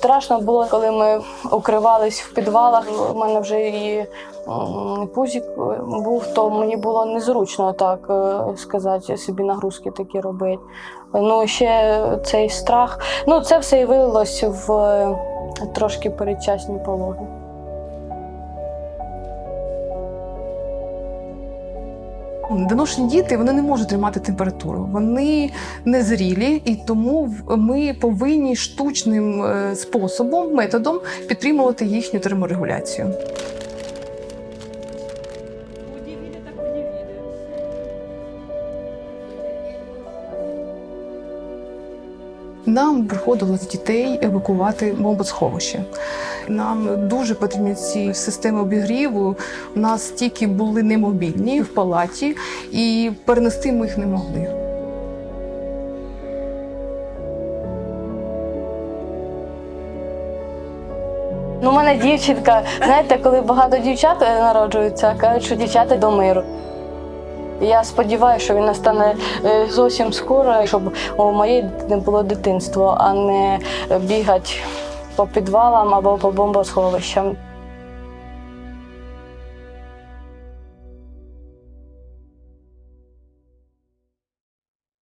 Страшно було, коли ми укривались в підвалах. У мене вже і пузік пузик був, то мені було незручно так е, сказати, собі нагрузки такі робити. Ну, ще цей страх. Ну, це все і вилилось в е, трошки передчасні пологи. Доношені діти вони не можуть тримати температуру, вони незрілі, і тому ми повинні штучним е, способом, методом підтримувати їхню терморегуляцію. Нам приходилось дітей евакувати бомбосховище. Нам дуже потрібні ці системи обігріву. У нас тільки були немобільні в палаті, і перенести ми їх не могли. Ну, у мене дівчинка, знаєте, коли багато дівчат е, народжуються, кажуть, що дівчата до миру. Я сподіваюся, що він настане е, зовсім скоро, щоб у моєї дитини було дитинство, а не бігати по підвалам або по бомбосховищам.